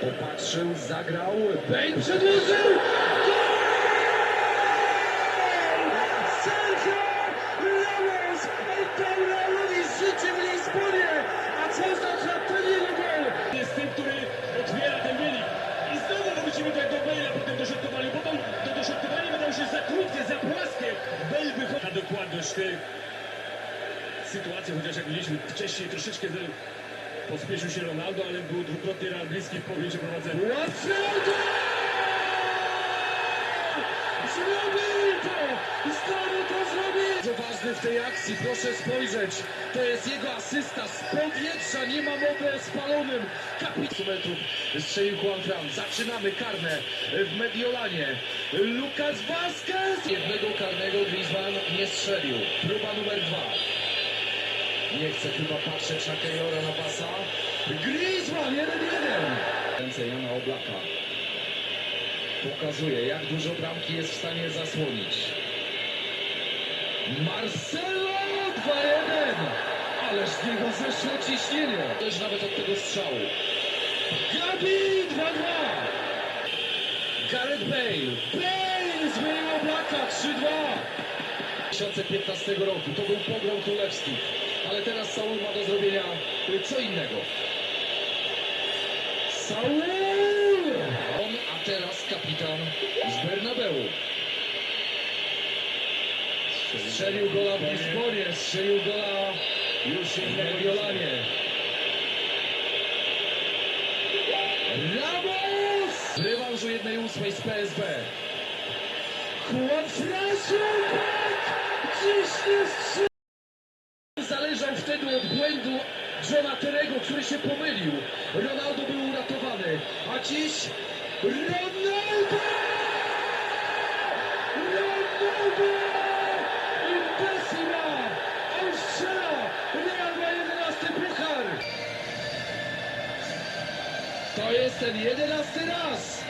Popatrzył, zagrał. Bale przedłużył! Sergio Ramos! El Paulalowi życie w Lizbonie! A co oznacza ten jego gol? jest tym, który otwiera ten wynik. I znowu wrócimy tutaj do Bale'a po tym dośrodkowaniu, bo to, to dośrodkowanie wydało się za krótkie, za płaskie. Bale wychodzi na dokładność tej sytuacji, chociaż jak widzieliśmy wcześniej troszeczkę pospieszył się Ronaldo, ale był dwukrotnie Real bliski w powrocie prowadzenia. Łatwiego! Zrobili to! Znowu to zrobili! Bardzo ważny w tej akcji, proszę spojrzeć. To jest jego asysta z powietrza, nie ma mowy o spalonym. Kapitan metrów strzelił Juan Fran. Zaczynamy karne w Mediolanie. Lucas Vazquez! Jednego karnego Griezmann nie strzelił. Próba numer dwa. Nie chce chyba patrzeć na Keylora na pasa. Griezmann 1-1. Ręce Jana Oblaka. Pokazuje, jak dużo bramki jest w stanie zasłonić. Marcelo 2-1. Ależ z niego zeszło ciśnienie. Też nawet od tego strzału. Gabi 2-2. Gareth Bale. Bale zmienił Oblaka 3-2. 2015 roku. To był pogrom królewski. Ale teraz Saul ma do zrobienia co innego. Saul! On, a teraz kapitan z Bernabeu. Strzelił gola w Lizbonie, strzelił gola już w Mediolanie. Ramos! Rewanżu 1-8 z PSB. Juan Fransumek! Dziś nie strzelił! Zależał wtedy od błędu Johna Terego, który się pomylił. Ronaldo był uratowany, a dziś Ronaldo! Ronaldo! Imbecila! On strzela! Real ma 11 puchar! To jest ten jedenasty raz!